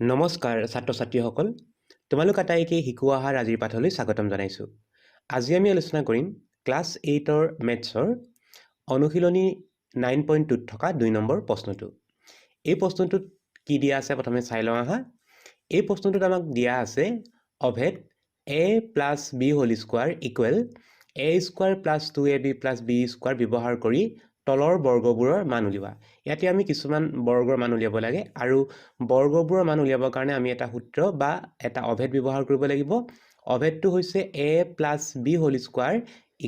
নমস্কাৰ ছাত্ৰ ছাত্ৰীসকল তোমালোক আটাইকে শিকোৱা অহাৰ আজিৰ পাঠলৈ স্বাগতম জনাইছোঁ। আজি আমি আলোচনা কৰিম ক্লাছ এইটৰ মেথছৰ অনুশীলনী নাইন পইণ্ট টুত থকা দুই নম্বৰ প্ৰশ্নটো। এই প্ৰশ্নটোত কি দিয়া আছে প্ৰথমে চাই লওঁ আহা। এই প্ৰশ্নটোত আমাক দিয়া আছে অভেদ A plus B whole square equal A square plus two A B plus B square ব্যৱহাৰ কৰি তলৰ বৰ্গবোৰৰ মান উলিওৱা। ইয়াতে আমি কিছুমান বৰ্গৰ মান উলিয়াব লাগে আৰু বৰ্গবোৰৰ মান উলিয়াবৰ কাৰণে আমি এটা সূত্ৰ বা এটা অভেদ ব্যৱহাৰ কৰিব লাগিব। অভেদটো হৈছে A plus B whole square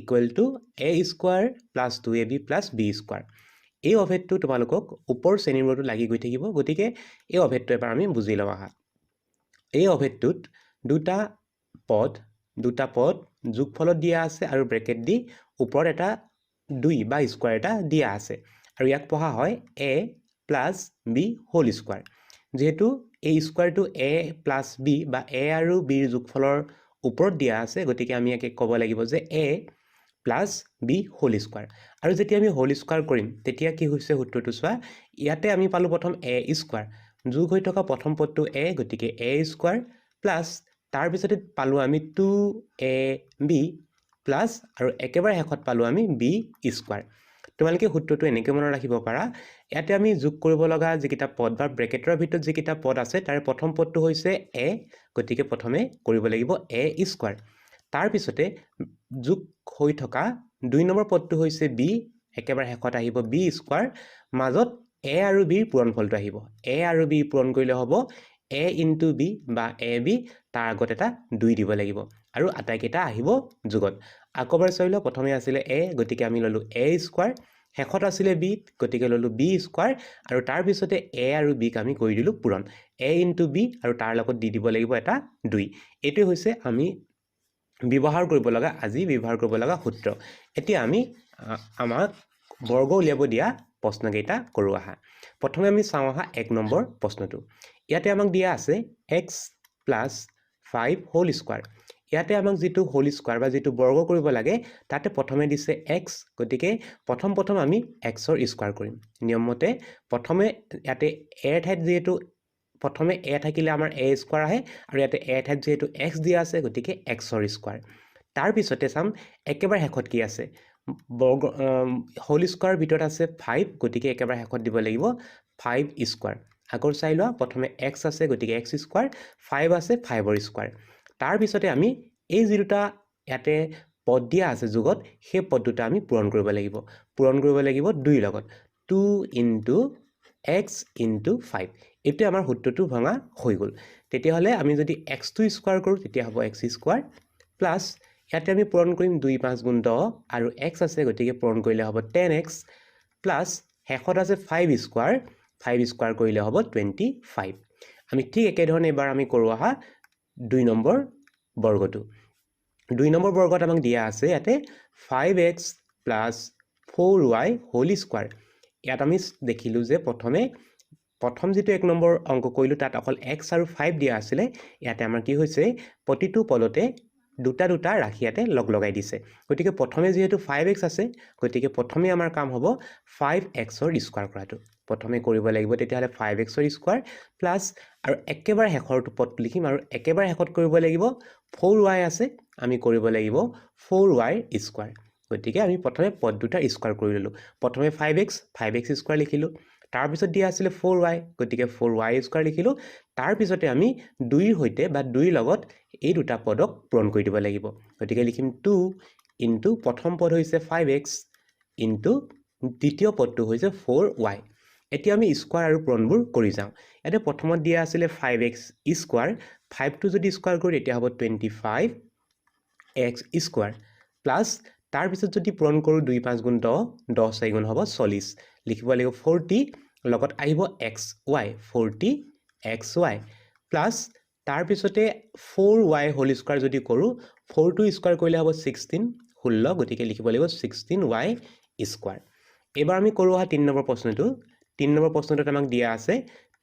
equal to A square plus two A B plus B square এই অভেদটো তোমালোকক ওপৰ শ্ৰেণীবোৰতো লাগি গৈ থাকিব, গতিকে এই অভেদটো এবাৰ আমি বুজি লওঁ আহা। এই অভেদটোত দুটা পদ দুটা পদ যোগফলত দিয়া আছে আৰু ব্ৰেকেট দি ওপৰত এটা দুই বা স্কোৱাৰ এটা দিয়া আছে। আৰু ইয়াক পঢ়া হয় a plus b whole square যিহেতু এই স্কোৱাৰটো এ প্লাছ বি বা এ আৰু বিৰ যোগফলৰ ওপৰত দিয়া আছে গতিকে আমি ইয়াকে ক'ব লাগিব যে a plus b whole square আৰু যেতিয়া আমি হোল স্কোৱাৰ কৰিম তেতিয়া কি হৈছে সূত্ৰটো চোৱা ইয়াতে আমি পালোঁ প্ৰথম এ স্কোৱাৰ যোগ হৈ থকা প্ৰথম পদটো এ গতিকে এ স্কোৱাৰ প্লাছ তাৰপিছতে পালোঁ আমি টু এ বি প্লাছ আৰু একেবাৰে শেষত পালোঁ আমি বি স্কোৱাৰ তোমালোকে সূত্ৰটো এনেকৈ মনত ৰাখিব পাৰা। ইয়াতে আমি যোগ কৰিব লগা যিকেইটা পদ বা ব্ৰেকেটৰ ভিতৰত যিকেইটা পদ আছে তাৰে প্ৰথম পদটো হৈছে এ গতিকে প্ৰথমে কৰিব লাগিব এ স্কোৱাৰ। তাৰপিছতে যোগ হৈ থকা দুই নম্বৰ পদটো হৈছে বি একেবাৰে শেষত আহিব বি স্কোৱাৰ। মাজত এ আৰু বিৰ পূৰণফলটো আহিব। এ আৰু বি পূৰণ কৰিলে হ'ব এ ইনটু বি বা এ বি। তাৰ আগত এটা দুই দিব লাগিব। আৰু আটাইকেইটা আহিব যুগত। আকৌ এবাৰ চাই লওঁ প্ৰথমে আছিলে এ গতিকে আমি ল'লোঁ এ স্কোৱাৰ শেষত আছিলে বি গতিকে ল'লোঁ বি স্কোৱাৰ আৰু তাৰপিছতে এ আৰু বিক আমি কৰি দিলোঁ পূৰণ। এ ইনটু বি আৰু তাৰ লগত দি দিব লাগিব এটা দুই। এইটোৱে হৈছে আমি ব্যৱহাৰ কৰিব লগা আজি ব্যৱহাৰ কৰিব লগা সূত্ৰ। এতিয়া আমি আমাক বৰ্গ উলিয়াব দিয়া প্ৰশ্নকেইটা কৰোঁ আহা। প্ৰথমে আমি চাওঁ আহা এক নম্বৰ প্ৰশ্নটো। ইয়াতে আমাক দিয়া আছে X plus five whole square. ইয়াতে আমাক যিটো হোল স্কোৱাৰ বা যিটো বৰ্গ কৰিব লাগে, তাতে প্ৰথমে দিছে এক্স গতিকে প্ৰথম প্ৰথম আমি এক্সৰ স্কোৱাৰ কৰিম। নিয়মমতে প্ৰথমে ইয়াতে এৰ ঠাইত যিহেতু, প্ৰথমে এ থাকিলে আমাৰ এ স্কোৱাৰ আহে আৰু ইয়াতে এ ঠাইত যিহেতু এক্স দিয়া আছে, গতিকে এক্সৰ স্কোৱাৰ তাৰপিছতে চাম একেবাৰে শেষত কি আছে? বৰ্গ হোল স্কোৱাৰৰ ভিতৰত আছে ফাইভ গতিকে একেবাৰে শেষত দিব লাগিব ফাইভ স্কোৱাৰ আগৰ চাই লোৱা, প্ৰথমে এক্স আছে, গতিকে এক্স স্কোৱাৰ ফাইভ আছে ফাইভৰ স্কোৱাৰ তাৰপিছতে আমি এই যি দুটা ইয়াতে পদ দিয়া আছে যুগত সেই পদ দুটা আমি পূৰণ কৰিব লাগিব। পূৰণ কৰিব লাগিব দুইৰ লগত। Two into X into five এইটোৱে আমাৰ সূত্ৰটো ভঙা হৈ গ'ল। তেতিয়াহ'লে আমি যদি এক্সটো স্কোৱাৰ কৰোঁ তেতিয়া হ'ব এক্স স্কোৱাৰ প্লাছ ইয়াতে আমি পূৰণ কৰিম দুই পাঁচ গুণ দহ আৰু এক্স আছে গতিকে পূৰণ কৰিলে হ'ব টেন এক্স প্লাছ শেষত আছে ফাইভ স্কোৱাৰ ফাইভ স্কোৱাৰ কৰিলে হ'ব টুৱেণ্টি ফাইভ আমি ঠিক একেধৰণে এইবাৰ আমি কৰোঁ অহা দুই নম্বৰ বৰ্গটো দুই নম্বৰ বৰ্গত আমাক দিয়া আছে ইয়াতে five X plus four Y whole square ইয়াত আমি দেখিলোঁ যে প্ৰথমে, প্ৰথম যিটো এক নম্বৰ অঙ্ক কৰিলোঁ, তাত অকল এক্স আৰু ফাইভ দিয়া আছিলে। ইয়াতে আমাৰ কি হৈছে, প্ৰতিটো পদতে দুটা দুটা ৰাশি ইয়াতে লগ লগাই দিছে। গতিকে প্ৰথমে যিহেতু ফাইভ এক্স আছে, গতিকে প্ৰথমে আমাৰ কাম হ'ব ফাইভ এক্সৰ স্কোৱাৰ কৰাটো। প্ৰথমে কৰিব লাগিব, তেতিয়াহ'লে ফাইভ এক্সৰ স্কোৱাৰ প্লাছ আৰু একেবাৰে শেষৰটো পদটো লিখিম আৰু একেবাৰে শেষত কৰিব লাগিব ফ'ৰ ৱাই আছে, আমি কৰিব লাগিব ফ'ৰ ৱাইৰ স্কোৱাৰ গতিকে আমি প্ৰথমে পদ দুটাৰ স্কোৱাৰ কৰি ল'লোঁ। প্ৰথমে five X five X square লিখিলোঁ। তাৰপিছত দিয়া আছিলে ফ'ৰ ৱাই গতিকে ফ'ৰ ৱাই স্কোৱাৰ লিখিলোঁ। তাৰপিছতে আমি দুইৰ সৈতে বা দুইৰ লগত এই দুটা পদক পূৰণ কৰি দিব লাগিব। গতিকে লিখিম টু ইনটু প্ৰথম পদ হৈছে ফাইভ এক্স ইনটু দ্বিতীয় পদটো হৈছে ফ'ৰ ৱাই এতিয়া আমি স্কোৱাৰ আৰু পূৰণবোৰ কৰি যাওঁ। ইয়াতে প্ৰথমত দিয়া আছিলে ফাইভ এক্স স্কোৱাৰ ফাইভটো যদি স্কোৱাৰ কৰোঁ, তেতিয়া হ'ব twenty five X square plus তাৰপিছত যদি পূৰণ কৰোঁ, দুই পাঁচ গুণ দহ দহ চাৰি গুণ হ'ব চল্লিছ। লিখিব লাগিব ফৰ্টি লগত আহিব X Y forty X Y plus তাৰপিছতে ফ'ৰ ৱাই হোল স্কোৱাৰ যদি কৰোঁ ফ'ৰটো স্কোৱাৰ কৰিলে হ'ব ছিক্সটিন ষোল্ল, গতিকে লিখিব লাগিব ছিক্সটিন ৱাই স্কোৱাৰ এইবাৰ আমি কৰোঁ অহা তিনি নম্বৰ প্ৰশ্নটো। তিনি নম্বৰ প্ৰশ্নটোত আমাক দিয়া আছে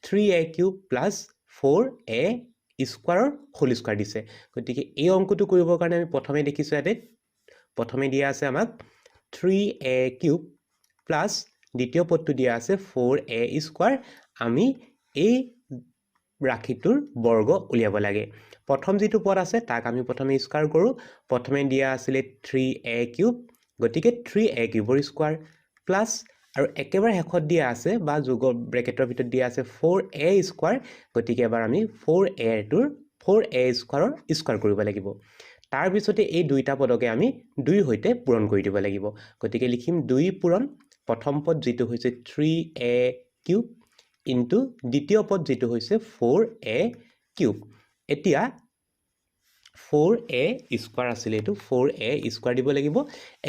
three A cube plus four A স্কোৱাৰৰ whole square দিছে। গতিকে এই অংকটো কৰিবৰ কাৰণে আমি প্ৰথমে দেখিছোঁ ইয়াতে, প্ৰথমে দিয়া আছে আমাক থ্ৰী এ কিউব প্লাছ দ্বিতীয় পদটো দিয়া আছে ফ'ৰ এ স্কোৱাৰ আমি এই ৰাশিটোৰ বৰ্গ উলিয়াব লাগে। প্ৰথম যিটো পদ আছে, তাক আমি প্ৰথমে স্কুৱাৰ কৰোঁ। প্ৰথমে দিয়া আছিলে থ্ৰী এ কিউব গতিকে থ্ৰী এ কিউবৰ স্কুৱাৰ প্লাছ আৰু একেবাৰে শেষত দিয়া আছে বা যোগৰ ব্ৰেকেটৰ ভিতৰত দিয়া আছে ফ'ৰ এ স্কুৱাৰ গতিকে এবাৰ আমি ফ'ৰ এটোৰ ফ'ৰ এ স্কুৱাৰৰ স্কুৱাৰ কৰিব লাগিব। তাৰপিছতে এই দুইটা পদকে আমি দুইৰ সৈতে পূৰণ কৰি দিব লাগিব। গতিকে লিখিম দুই পূৰণ, প্ৰথম পদ যিটো হৈছে থ্ৰী এ কিউব ইনটু দ্বিতীয় পদ যিটো হৈছে ফ'ৰ এ কিউব এতিয়া ফ'ৰ এ স্কুৱাৰ আছিলে এইটো ফ'ৰ এ স্কুৱাৰ দিব লাগিব।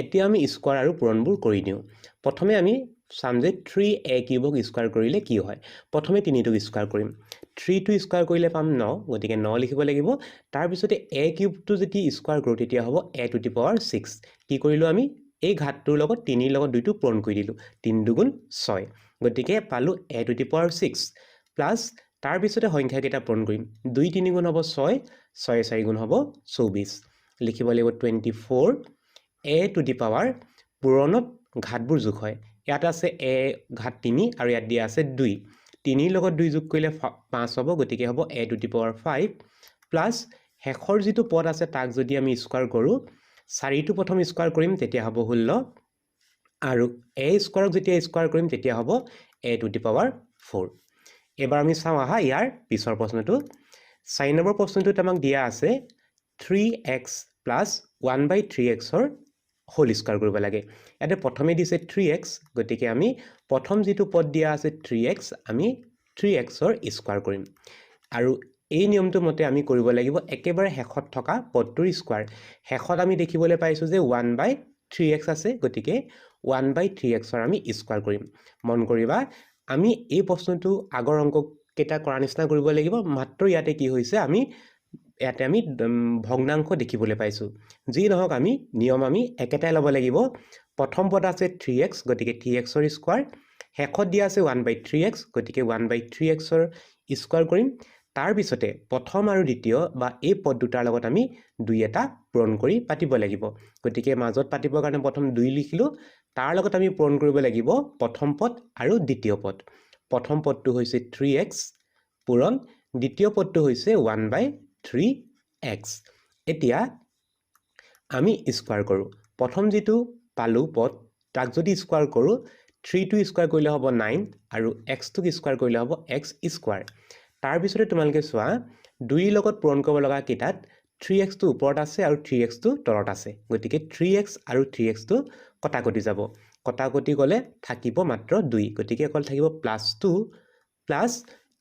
এতিয়া আমি স্কুৱাৰ আৰু পূৰণবোৰ কৰি দিওঁ। প্ৰথমে আমি চাম যে থ্ৰী এ কিউবক স্কুৱাৰ কৰিলে কি হয়? প্ৰথমে তিনিটোক স্কুৱাৰ কৰিম। থ্ৰীটো স্কুৱাৰ কৰিলে পাম ন গতিকে ন লিখিব লাগিব। তাৰপিছতে এ কিউবটো যদি স্কুৱাৰ কৰোঁ তেতিয়া হ'ব A to the power six কি কৰিলোঁ আমি? এই ঘাতটোৰ লগত তিনিৰ লগত দুইটো পূৰণ কৰি দিলোঁ। তিনি দুগুণ ছয়। গতিকে পালোঁ A to the power six plus তাৰপিছতে সংখ্যাকেইটা পূৰণ কৰিম? দুই তিনি গুণ হ'ব ছয় ছয় চাৰি গুণ হ'ব চৌবিছ। লিখিব লাগিব twenty four A to the power পূৰণত ঘাতবোৰ যোগ হয়। ইয়াত আছে এ ঘাত তিনি আৰু ইয়াত দিয়া আছে দুই। তিনিৰ লগত দুই যোগ কৰিলে পাঁচ হ'ব, গতিকে হ'ব A to the power five. Plus শেষৰ যিটো পদ আছে তাক যদি আমি স্কুৱাৰ কৰোঁ, চাৰিটো প্ৰথম স্কুৱাৰ কৰিম, তেতিয়া হ'ব ষোল্ল। আৰু এ স্কুৱাৰক যেতিয়া স্কুৱাৰ কৰিম, তেতিয়া হ'ব A to the power four. এইবাৰ আমি চাওঁ, আহা, ইয়াৰ পিছৰ প্ৰশ্নটো। চাৰি নম্বৰ প্ৰশ্নটোত আমাক দিয়া আছে three x plus one by three এক্সৰ হোল স্কুৱাৰ কৰিব লাগে। ইয়াতে প্ৰথমে দিছে থ্ৰী এক্স গতিকে আমি প্ৰথম যিটো পদ দিয়া আছে থ্ৰী এক্স আমি থ্ৰী এক্সৰ স্কুৱাৰ কৰিম। আৰু এই নিয়মটো মতে আমি কৰিব লাগিব একেবাৰে শেষত থকা পদটোৰ স্কুৱাৰ শেষত আমি দেখিবলৈ পাইছোঁ যে ওৱান বাই থ্ৰী এক্স আছে গতিকে ওৱান বাই থ্ৰী এক্সৰ আমি স্কুৱাৰ কৰিম। মন কৰিবা আমি এই প্ৰশ্নটো আগৰ অংককেইটা কৰা নিচিনা কৰিব লাগিব মাত্ৰ ইয়াতে কি হৈছে আমি ইয়াতে আমি ভগ্নাংশ দেখিবলৈ পাইছোঁ। যি নহওক আমি নিয়ম আমি একেটাই ল'ব লাগিব। প্ৰথম পদ আছে থ্ৰী এক্স গতিকে থ্ৰী এক্সৰ স্কুৱাৰ শেষত দিয়া আছে ওৱান বাই থ্ৰী এক্স গতিকে ওৱান বাই থ্ৰী এক্সৰ স্কুৱাৰ কৰিম। তাৰপিছতে প্ৰথম আৰু দ্বিতীয় বা এই পদ দুটাৰ লগত আমি দুই এটা পূৰণ কৰি পাতিব লাগিব। গতিকে মাজত পাতিবৰ কাৰণে প্ৰথম দুই লিখিলোঁ। তাৰ লগত আমি পূৰণ কৰিব লাগিব প্ৰথম পদ আৰু দ্বিতীয় পদ। প্ৰথম পদটো হৈছে থ্ৰী এক্স পূৰণ। দ্বিতীয় পদটো হৈছে ওৱান বাই থ্ৰী এক্স এতিয়া আমি স্কুৱাৰ কৰোঁ। প্ৰথম যিটো পালোঁ পদ তাক যদি স্কুৱাৰ কৰোঁ থ্ৰীটো স্কুৱাৰ কৰিলে হ'ব নাইন আৰু এক্সটোক স্কুৱাৰ কৰিলে হ'ব এক্স স্কুৱাৰ তাৰপিছতে তোমালোকে চোৱা দুইৰ লগত পূৰণ কৰিব লগা কেইটাত থ্ৰী এক্সটো ওপৰত আছে আৰু থ্ৰী এক্সটো তলত আছে। গতিকে থ্ৰী এক্স আৰু থ্ৰী এক্সটো কটাকটি যাব। কটাকটি গ'লে থাকিব মাত্ৰ দুই। গতিকে অকল থাকিব প্লাছ টু প্লাছ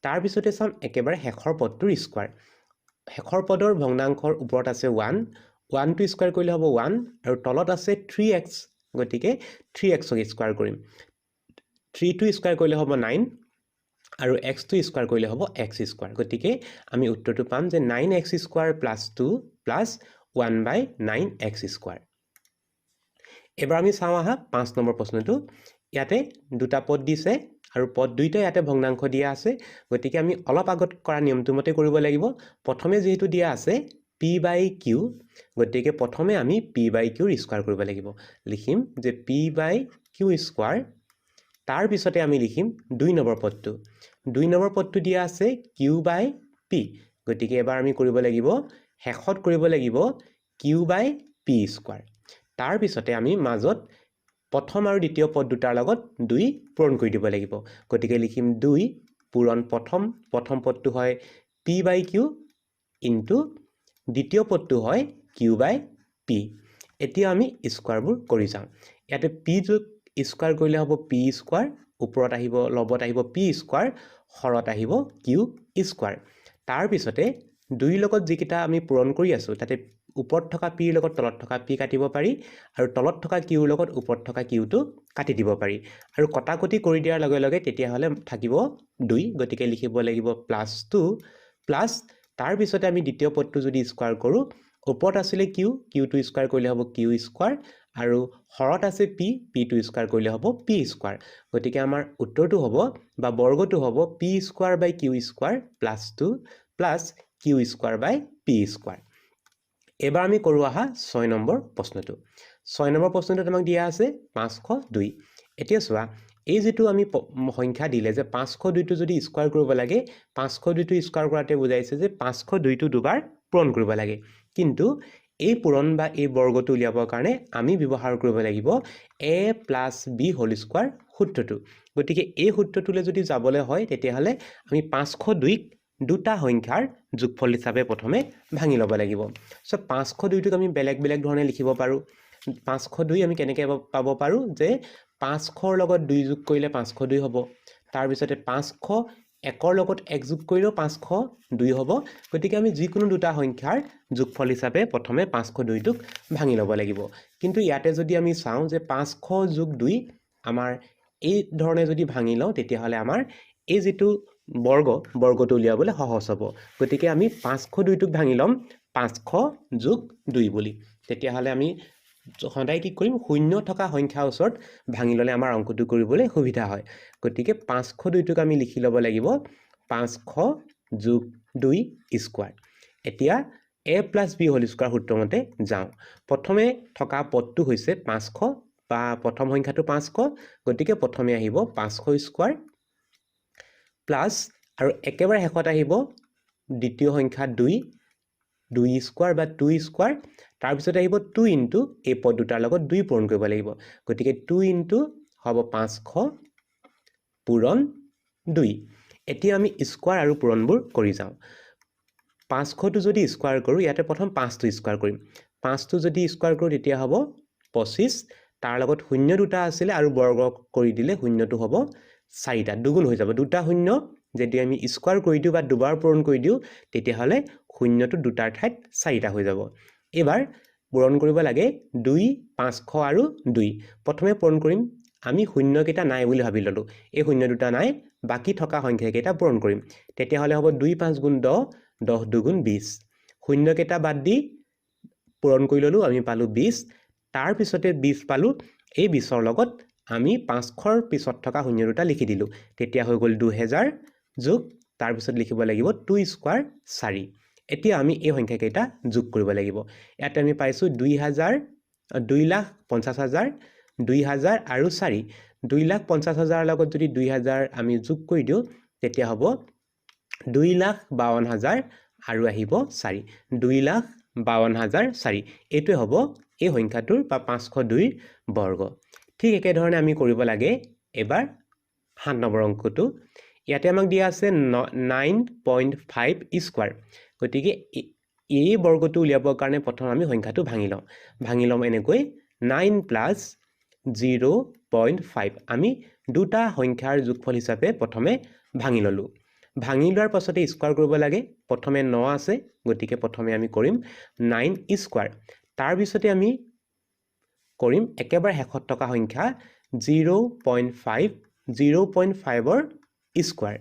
তাৰপিছতে চাম একেবাৰে শেষৰ পদটোৰ স্কুৱাৰ শেষৰ পদৰ ভগ্নাংশৰ ওপৰত আছে ওৱান ওৱানটো স্কুৱাৰ কৰিলে হ'ব ওৱান আৰু তলত আছে থ্ৰী এক্স গতিকে থ্ৰী এক্সক স্কুৱাৰ কৰিম। থ্ৰীটো স্কুৱাৰ কৰিলে হ'ব নাইন আৰু এক্সটো স্কুৱাৰ কৰিলে হ'ব এক্স স্কুৱাৰ গতিকে আমি উত্তৰটো পাম যে nine X square plus two plus one by nine X square এইবাৰ আমি চাওঁ আহা পাঁচ নম্বৰ প্ৰশ্নটো। ইয়াতে দুটা পদ দিছে। আৰু পদ দুইটা ইয়াতে ভগ্নাংশ দিয়া আছে। গতিকে আমি অলপ আগত কৰা নিয়মটো মতে কৰিব লাগিব। প্ৰথমে যিহেতু দিয়া আছে পি বাই কিউ গতিকে প্ৰথমে আমি পি বাই কিউৰ স্কুৱাৰ কৰিব লাগিব। লিখিম যে পি বাই কিউ স্কুৱাৰ তাৰপিছতে আমি লিখিম দুই নম্বৰ পদটো। দুই নম্বৰ পদটো দিয়া আছে কিউ বাই পি গতিকে এবাৰ আমি কৰিব লাগিব শেষত কৰিব লাগিব কিউ বাই পি স্কুৱাৰ তাৰপিছতে আমি মাজত প্ৰথম আৰু দ্বিতীয় পদ দুটাৰ লগত দুই পূৰণ কৰি দিব লাগিব। গতিকে লিখিম দুই পূৰণ প্ৰথম প্ৰথম পদটো হয় পি বাই কিউ ইনটু দ্বিতীয় পদটো হয় কিউ বাই পি। এতিয়া আমি স্কুৱাৰবোৰ কৰি যাওঁ। ইয়াতে পি যোগ স্কুৱাৰ কৰিলে হ'ব পি স্কুৱাৰ ওপৰত আহিব লগত আহিব পি স্কুৱাৰ হৰত আহিব কিউ স্কুৱাৰ। তাৰপিছতে দুইৰ লগত যিকেইটা আমি পূৰণ কৰি আছোঁ তাতে ওপৰত থকা পিৰ লগত তলত থকা পি কাটিব পাৰি আৰু তলত থকা কিউৰ লগত ওপৰত থকা কিউটো কাটি দিব পাৰি। আৰু কটাকটি কৰি দিয়াৰ লগে লগে তেতিয়াহ'লে থাকিব দুই গতিকে লিখিব লাগিব প্লাছ টু। প্লাছ তাৰপিছতে আমি দ্বিতীয় পদটো যদি স্কুৱাৰ কৰোঁ ওপৰত আছিলে কিউ কিউটো স্কুৱাৰ কৰিলে হ'ব কিউ স্কুৱাৰ আৰু হৰত আছে পি পিটো স্কুৱাৰ কৰিলে হ'ব পি স্কুৱাৰ। গতিকে আমাৰ উত্তৰটো হ'ব বা বৰ্গটো হ'ব P square by Q square plus two plus Q square by P square. এইবাৰ আমি কৰোঁ আহা ছয় নম্বৰ প্ৰশ্নটো। ছয় নম্বৰ প্ৰশ্নটোত আমাক দিয়া আছে পাঁচশ দুই। এতিয়া চোৱা এই যিটো আমি সংখ্যা দিলে যে পাঁচশ দুইটো যদি স্কোৱাৰ কৰিব লাগে পাঁচশ দুইটো স্কোৱাৰ কৰাতে বুজাইছে যে পাঁচশ দুইটো দুবাৰ পূৰণ কৰিব লাগে। কিন্তু এই পূৰণ বা এই বৰ্গটো উলিয়াবৰ কাৰণে আমি ব্যৱহাৰ কৰিব লাগিব a plus b whole square সূত্ৰটো। গতিকে এই সূত্ৰটোলৈ যদি যাবলৈ হয় তেতিয়াহ'লে আমি পাঁচশ দুইক দুটা সংখ্যাৰ যোগফল হিচাপে প্ৰথমে ভাঙি ল'ব লাগিব। চ' পাঁচশো দুইটোক আমি বেলেগ বেলেগ ধৰণে লিখিব পাৰোঁ। পাঁচশো দুই আমি কেনেকৈ পাব- পাৰোঁ যে পাঁচশৰ লগত দুই যোগ কৰিলে পাঁচশো দুই হ'ব। তাৰপিছতে পাঁচশো একৰ লগত এক যোগ কৰিলেও পাঁচশো দুই হ'ব। গতিকে আমি যিকোনো দুটা সংখ্যাৰ যোগফল হিচাপে প্ৰথমে পাঁচশো দুইটোক ভাঙি ল'ব লাগিব। কিন্তু ইয়াতে যদি আমি চাওঁ যে পাঁচশো যোগ দুই আমাৰ এই ধৰণে যদি ভাঙি লওঁ, তেতিয়াহ'লে আমাৰ এই যিটো বৰ্গ বৰ্গটো উলিয়াবলৈ সহজ হ'ব। গতিকে আমি পাঁচশ দুইটোক ভাঙি ল'ম পাঁচশ যোগ দুই বুলি। তেতিয়াহ'লে আমি সদায় কি কৰিম শূন্য থকা সংখ্যাৰ ওচৰত ভাঙি ল'লে আমাৰ অংকটো কৰিবলৈ সুবিধা হয়। গতিকে পাঁচশ দুইটোক আমি লিখি ল'ব লাগিব পাঁচশ যোগ দুই স্কোৱাৰ। এতিয়া a plus b whole square সূত্ৰমতে যাওঁ। প্ৰথমে থকা পদটো হৈছে পাঁচশ বা প্ৰথম সংখ্যাটো পাঁচশ গতিকে প্ৰথমে আহিব পাঁচশ স্কোৱাৰ প্লাছ আৰু একেবাৰে শেষত আহিব দ্বিতীয় সংখ্যা দুই দুই স্কোৱাৰ বা টু স্কোৱাৰ। তাৰপিছত আহিব টু ইনটু এই পদ দুটাৰ লগত দুই পূৰণ কৰিব লাগিব। গতিকে টু ইনটু হ'ব পাঁচশ পূৰণ দুই। এতিয়া আমি স্কোৱাৰ আৰু পূৰণবোৰ কৰি যাওঁ। পাঁচশটো যদি স্কোৱাৰ কৰোঁ ইয়াতে প্ৰথম পাঁচটো স্কোৱাৰ কৰিম। পাঁচটো যদি স্কোৱাৰ কৰোঁ তেতিয়া হ'ব পঁচিছ। তাৰ লগত শূন্য দুটা আছিলে আৰু বৰ্গ কৰি দিলে শূন্যটো হ'ব চাৰিটা দুগুণ হৈ যাব। দুটা শূন্য যদি আমি স্কোৱাৰ কৰি দিওঁ বা দুবাৰ পূৰণ কৰি দিওঁ, তেতিয়াহ'লে শূন্যটো দুটাৰ ঠাইত চাৰিটা হৈ যাব। এইবাৰ পূৰণ কৰিব লাগে দুই, পাঁচশো আৰু দুই। প্ৰথমে পূৰণ কৰিম। আমি শূন্যকেইটা নাই বুলি ভাবি ল'লোঁ। এই শূন্য দুটা নাই, বাকী থকা সংখ্যাকেইটা পূৰণ কৰিম। তেতিয়াহ'লে হ'ব দুই, পাঁচ গুণ দহ দহ দুগুণ বিছ শূন্যকেইটা বাদ দি পূৰণ কৰি ল'লোঁ, আমি পালোঁ বিছ তাৰপিছতে বিছ পালোঁ, এই বিছৰ লগত আমি পাঁচশৰ পিছত থকা শূন্য দুটা লিখি দিলোঁ। তেতিয়া হৈ গ'ল দুহেজাৰ যোগ তাৰপিছত লিখিব লাগিব টু স্কোৱাৰ চাৰি। এতিয়া আমি এই সংখ্যাকেইটা যোগ কৰিব লাগিব। ইয়াতে আমি পাইছোঁ দুই হাজাৰ দুই লাখ পঞ্চাছ হাজাৰ দুই হাজাৰ আৰু চাৰি। দুই লাখ পঞ্চাছ হাজাৰৰ লগত যদি দুই হাজাৰ আমি যোগ কৰি দিওঁ, তেতিয়া হ'ব দুই লাখ বাৱন্ন হাজাৰ আৰু আহিব চাৰি। দুই লাখ বাৱন্ন হাজাৰ চাৰি। এইটোৱে হ'ব এই সংখ্যাটোৰ বা পাঁচশো দুইৰ বৰ্গ। ঠিক একেধৰণে আমি কৰিব লাগে। এবাৰ সাত নম্বৰ অংকটো। ইয়াতে আমাক দিয়া আছে নাইন পইণ্ট ফাইভ স্কোৱাৰ গতিকে এই বৰ্গটো উলিয়াবৰ কাৰণে প্ৰথম আমি সংখ্যাটো ভাঙি লওঁ। ভাঙি ল'ম এনেকৈ nine plus zero' point five আমি দুটা সংখ্যাৰ যোগফল হিচাপে প্ৰথমে ভাঙি ল'লোঁ। ভাঙি লোৱাৰ পাছতে স্কোৱাৰ কৰিব লাগে। প্ৰথমে ন আছে গতিকে প্ৰথমে আমি কৰিম নাইন স্কোৱাৰ তাৰপিছতে আমি কৰিম একেবাৰে শেষত থকা সংখ্যা zero' point five zero' point ফাইভৰ স্কোৱাৰ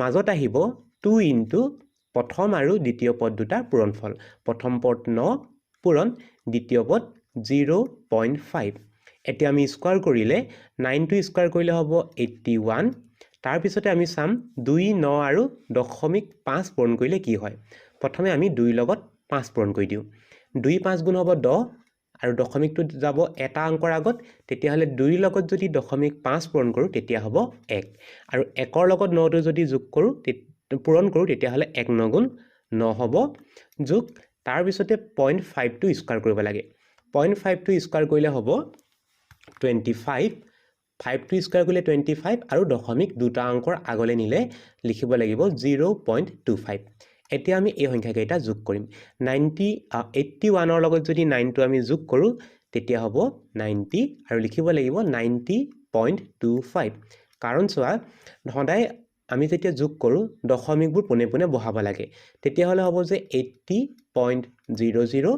মাজত আহিব টু ইনটু প্ৰথম আৰু দ্বিতীয় পদ দুটা পূৰণফল। প্ৰথম পদ ন পূৰণ দ্বিতীয় পদ জিৰ' পইণ্ট ফাইভ এতিয়া আমি স্কোৱাৰ কৰিলে নাইনটো স্কোৱাৰ কৰিলে হ'ব এইট্টি ওৱান তাৰপিছতে আমি চাম দুই ন আৰু দশমিক পাঁচ পূৰণ কৰিলে কি হয়? প্ৰথমে আমি দুইৰ লগত পাঁচ পূৰণ কৰি দিওঁ। দুই পাঁচ গুণ হ'ব দহ আৰু দশমিকটো যাব এটা অংকৰ আগত তেতিয়াহ'লে দুইৰ লগত যদি দশমিক পাঁচ পূৰণ কৰোঁ তেতিয়া হ'ব এক। আৰু একৰ লগত নটো যদি যোগ কৰোঁ পূৰণ কৰোঁ তেতিয়াহ'লে এক নগুণ ন হ'ব যোগ। তাৰপিছতে পইণ্ট ফাইভটো স্কোৱাৰ কৰিব লাগে। পইণ্ট ফাইভটো স্কোৱাৰ কৰিলে হ'ব টুৱেণ্টি ফাইভ ফাইভটো স্কোৱাৰ কৰিলে টুৱেণ্টি ফাইভ আৰু দশমিক দুটা অংকৰ আগলৈ নিলে লিখিব লাগিব জিৰ' পইণ্ট টু ফাইভ এতিয়া আমি এই সংখ্যাকেইটা যোগ কৰিম। নাইণ্টি এইট্টি ওৱানৰ লগত যদি নাইনটো আমি যোগ কৰোঁ, তেতিয়া হ'ব নাইণ্টি আৰু লিখিব লাগিব নাইণ্টি পইণ্ট টু ফাইভ কাৰণ চোৱা, সদায় আমি যেতিয়া যোগ কৰোঁ, দশমিকবোৰ পোনে পোনে বহাব লাগে। তেতিয়াহ'লে হ'ব যে এইট্টি পইণ্ট জিৰ' জিৰ'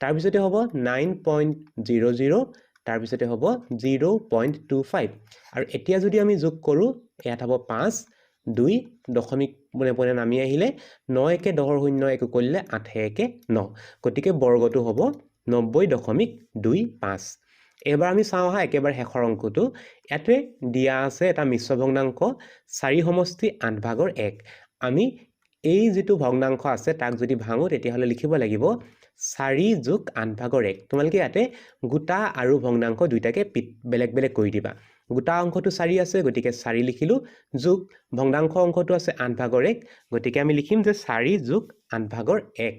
তাৰপিছতে হ'ব নাইন পইণ্ট জিৰ' জিৰ' তাৰপিছতে হ'ব জিৰ' পইণ্ট টু ফাইভ আৰু এতিয়া যদি আমি যোগ কৰোঁ, ইয়াত হ'ব পাঁচ দুই, দশমিক পোনে পোনে নামি আহিলে ন একে দহৰ শূন্য একো কৰিলে আঠে একে ন। গতিকে বৰ্গটো হ'ব নব্বৈ দশমিক দুই পাঁচ। এইবাৰ আমি চাওঁ আহা একেবাৰে শেষৰ অংকটো। ইয়াতে দিয়া আছে এটা মিশ্ৰ ভগ্নাংশ চাৰি সমষ্টি আঠ ভাগৰ এক। আমি এই যিটো ভগ্নাংশ আছে, তাক যদি ভাঙোঁ, তেতিয়াহ'লে লিখিব লাগিব চাৰি যোগ আঠ ভাগৰ এক। তোমালোকে ইয়াতে গোটা আৰু ভগ্নাংশ দুইটাকে পি বেলেগ বেলেগ কৰি দিবা। গোটা অংশটো চাৰি আছে গতিকে চাৰি লিখিলোঁ যোগ ভগ্নাংশ অংশটো আছে আঠ ভাগৰ এক গতিকে আমি লিখিম যে চাৰি যোগ আঠ ভাগৰ এক।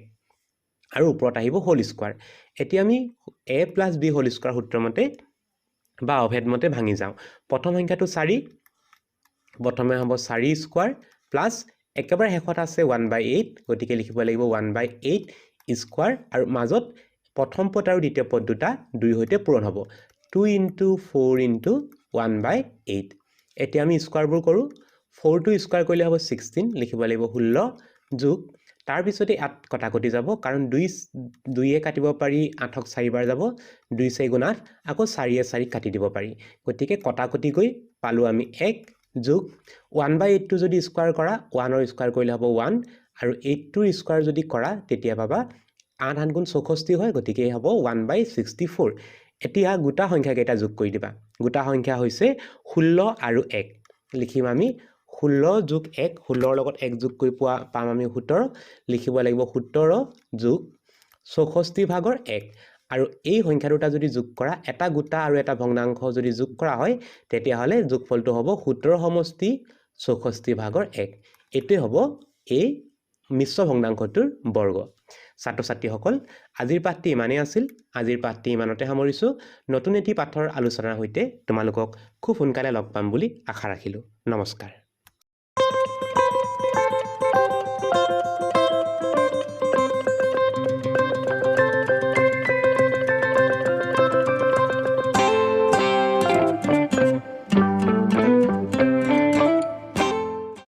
আৰু ওপৰত আহিব হোল স্কোৱাৰ এতিয়া আমি a plus b whole square সূত্ৰমতে বা অভেদমতে ভাঙি যাওঁ। প্ৰথম সংখ্যাটো চাৰি প্ৰথমে হ'ব চাৰি স্কোৱাৰ প্লাছ একেবাৰে শেষত আছে ওৱান বাই এইট গতিকে লিখিব লাগিব ওৱান বাই এইট স্কোৱাৰ আৰু মাজত প্ৰথম পদ আৰু দ্বিতীয় পদ দুটা দুই সৈতে পূৰণ হ'ব। Two into four into one by eight. এতিয়া আমি স্কোৱাৰবোৰ কৰোঁ। ফ'ৰটো স্কোৱাৰ কৰিলে হ'ব ছিক্সটিন লিখিব লাগিব ষোল্ল যোগ। তাৰপিছতে ইয়াত কটাকটি যাব কাৰণ দুই দুইয়ে কাটিব পাৰি আঠক চাৰিবাৰ যাব দুই চাৰি গুণ আঠ আকৌ চাৰিয়ে চাৰিক কাটি দিব পাৰি। গতিকে কটাকটি গৈ পালোঁ আমি এক যোগ। ওৱান বাই এইটটো যদি স্কোৱাৰ কৰা ওৱানৰ স্কোৱাৰ কৰিলে হ'ব ওৱান আৰু এইটটোৰ স্কোৱাৰ যদি কৰা তেতিয়া পাবা আঠ আঠ গুণ চৌষষ্ঠি হয় গতিকে হ'ব ওৱান বাই ছিক্সটি ফ'ৰ। এতিয়া গোটা সংখ্যাকেইটা যোগ কৰি দিবা। গোটা সংখ্যা হৈছে ষোল্ল আৰু এক। লিখিম আমি ষোল্ল যোগ এক ষোল্লৰ লগত এক যোগ কৰি পোৱা পাম আমি সোতৰ। লিখিব লাগিব সোতৰ যোগ চৌষষ্ঠি ভাগৰ এক। আৰু এই সংখ্যা দুটা যদি যোগ কৰা এটা গোটা আৰু এটা ভগ্নাংশ যদি যোগ কৰা হয় তেতিয়াহ'লে যোগফলটো হ'ব সোতৰ সমষ্টি চৌষষ্ঠি ভাগৰ এক। এইটোৱে হ'ব এই মিশ্ৰ ভগ্নাংশটোৰ বৰ্গ। ছাত্ৰ ছাত্ৰীসকল আজিৰ পাঠটি ইমানেই আছিল। আজিৰ পাঠটি ইমানতে সামৰিছোঁ। নতুন এটি পাঠৰ আলোচনাৰ সৈতে তোমালোকক খুব সোনকালে লগ পাম বুলি আশা ৰাখিলোঁ। নমস্কাৰ।